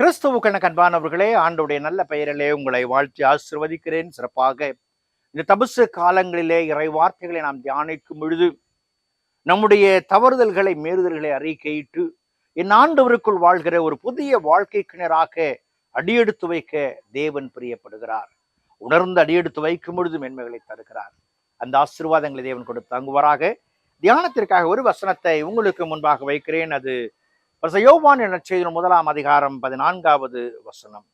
கிறிஸ்துவுக்கென கண்பானவர்களே ஆண்டுடைய நல்ல பெயரிலே உங்களை வாழ்த்தி ஆசிர்வதிக்கிறேன். சிறப்பாக இந்த தபசு காலங்களிலே இறை வார்த்தைகளை நாம் தியானிக்கும் பொழுது நம்முடைய தவறுதல்களை மீறுதல்களை அறிக்கையிட்டு என் ஆண்டவருக்குள் வாழ்கிற ஒரு புதிய வாழ்க்கை கிணறாக அடியெடுத்து வைக்க தேவன் பிரியப்படுகிறார். உணர்ந்து அடியெடுத்து வைக்கும் பொழுது மென்மைகளை தருகிறார். அந்த ஆசீர்வாதங்களை தேவன் கொடுத்து தங்குவாராக. தியானத்திற்காக ஒரு வசனத்தை உங்களுக்கு முன்பாக வைக்கிறேன். அது யோவான் என செய்த முதலாம் அதிகாரம் பதினான்காவது வசனம்.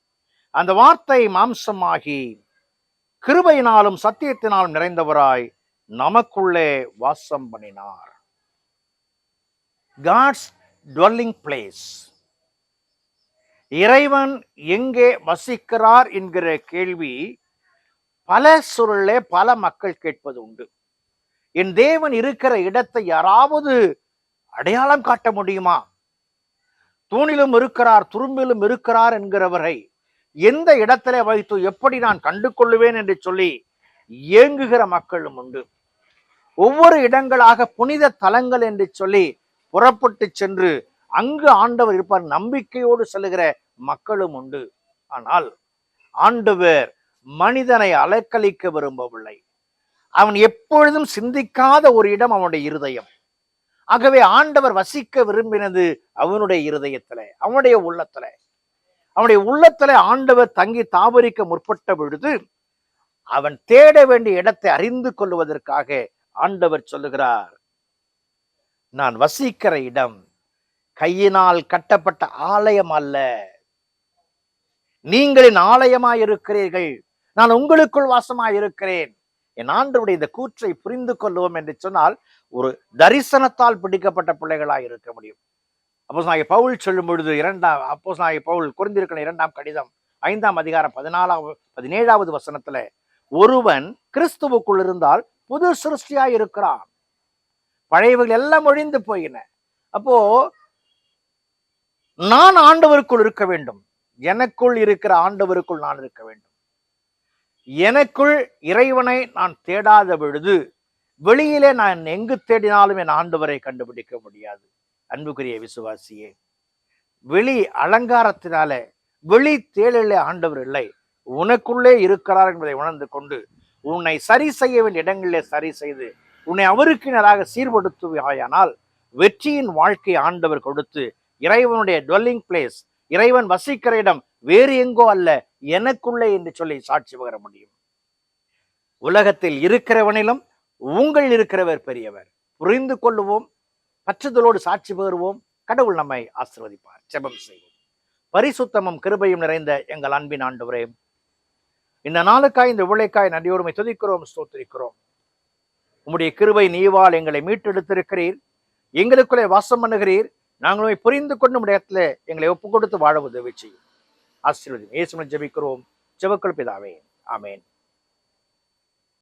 அந்த வார்த்தை மாம்சமாகி கிருபையினாலும் சத்தியத்தினாலும் நிறைந்தவராய் நமக்குள்ளே வாசம் பண்ணினார். காட்ஸ் டுவெல்லிங் பிளேஸ் இறைவன் எங்கே வசிக்கிறார் என்கிற கேள்வி பல சுருளே பல மக்கள் கேட்பது உண்டு. என் தேவன் இருக்கிற இடத்தை யாராவது அடையாளம் காட்ட முடியுமா? தூணிலும் இருக்கிறார் துரும்பிலும் இருக்கிறார் என்கிறவரை எந்த இடத்திலே வைத்து எப்படி நான் கண்டு கொள்ளுவேன் என்று சொல்லி ஏங்குகிற மக்களும் உண்டு. ஒவ்வொரு இடங்களாக புனித தலங்கள் என்று சொல்லி புறப்பட்டு சென்று அங்கு ஆண்டவர் இருப்பார் நம்பிக்கையோடு செல்லுகிற மக்களும் உண்டு. ஆனால் ஆண்டவர் மனிதனை அலக்களிக்க விரும்பவில்லை. அவன் எப்பொழுதும் சிந்திக்காத ஒரு இடம் அவனுடைய இருதயம். ஆகவே ஆண்டவர் வசிக்க விரும்பினது அவனுடைய இருதயத்துல அவனுடைய உள்ளத்துல. அவனுடைய உள்ளத்துல ஆண்டவர் தங்கி தாபரிக்க முற்பட்ட பொழுது அவன் தேட வேண்டிய இடத்தை அறிந்து கொள்வதற்காக ஆண்டவர் சொல்லுகிறார் நான் வசிக்கிற இடம் கையினால் கட்டப்பட்ட ஆலயம் அல்ல. நீங்களின் ஆலயமாய் இருக்கிறீர்கள் நான் உங்களுக்குள் வாசமாய் இருக்கிறேன் என் ஆண்டவுடைய இந்த கூற்றை புரிந்து கொள்வோம் என்று சொன்னால் ஒரு தரிசனத்தால் பிடிக்கப்பட்ட பிள்ளைகளாக இருக்க முடியும். அப்போ நாய பவுல் சொல்லும் பொழுது இரண்டாம் அப்போ நாய பவுல் குறைந்திருக்கிற இரண்டாம் கடிதம் ஐந்தாம் அதிகாரம் பதினாலாவது பதினேழாவது வசனத்துல ஒருவன் கிறிஸ்துவுக்குள் இருந்தால் புது சிருஷ்டியாய் இருக்கிறான். பழையவைகள் எல்லாம் ஒழிந்து போயின. அப்போ நான் ஆண்டவருக்குள் இருக்க வேண்டும். எனக்குள் இருக்கிற ஆண்டவருக்குள் நான் இருக்க வேண்டும். எனக்குள் இறைவனை நான் தேடாத பொழுது வெளியிலே நான் எங்கு தேடினாலும் என் ஆண்டவரை கண்டுபிடிக்க முடியாது. அன்புக்குரிய விசுவாசியே வெளி அலங்காரத்தினால வெளி தேடலே ஆண்டவர் இல்லை. உனக்குள்ளே இருக்கிறார் என்பதை உணர்ந்து கொண்டு உன்னை சரி செய்ய வேண்டிய இடங்களிலே சரி செய்து உன்னை அவருக்கு நேராக சீர்படுத்துவாயானால் வெற்றியின் வாழ்க்கை ஆண்டவர் கொடுத்து இறைவனுடைய டுவெல்லிங் பிளேஸ் இறைவன் வசிக்கிற இடம் வேறு எங்கோ அல்ல எனக்குள்ளே என்று சொல்லி சாட்சி பகர முடியும். உலகத்தில் இருக்கிறவனிலும் உங்கள் இருக்கிறவர் பெரியவர். புரிந்து கொள்ளுவோம் பற்றுதலோடு சாட்சி பகருவோம் கடவுள் நம்மை ஆசிர்வதிப்பார். ஜெபம் செய்வோம். பரிசுத்தமும் கிருபையும் நிறைந்த எங்கள் அன்பின் ஆண்டவரே இந்த நாளுக்காய் இந்த உழைக்காய் நன்றியோருமை துதிக்கிறோம் ஸ்தோத்திரிக்கிறோம். உம்முடைய கிருபை நீவால் எங்களை மீட்டெடுத்திருக்கிறீர். எங்களுக்குள்ளே வாசம் பண்ணுகிறீர். நாங்களும் புரிந்து கொண்டு இடத்துல எங்களை ஒப்பு கொடுத்து வாழ உதவி செய்யும். ஆசீர்வதி இயேசுவின் ஜபிக்கிறோம். ஜபக்கள் பிதாவே. ஆமேன்.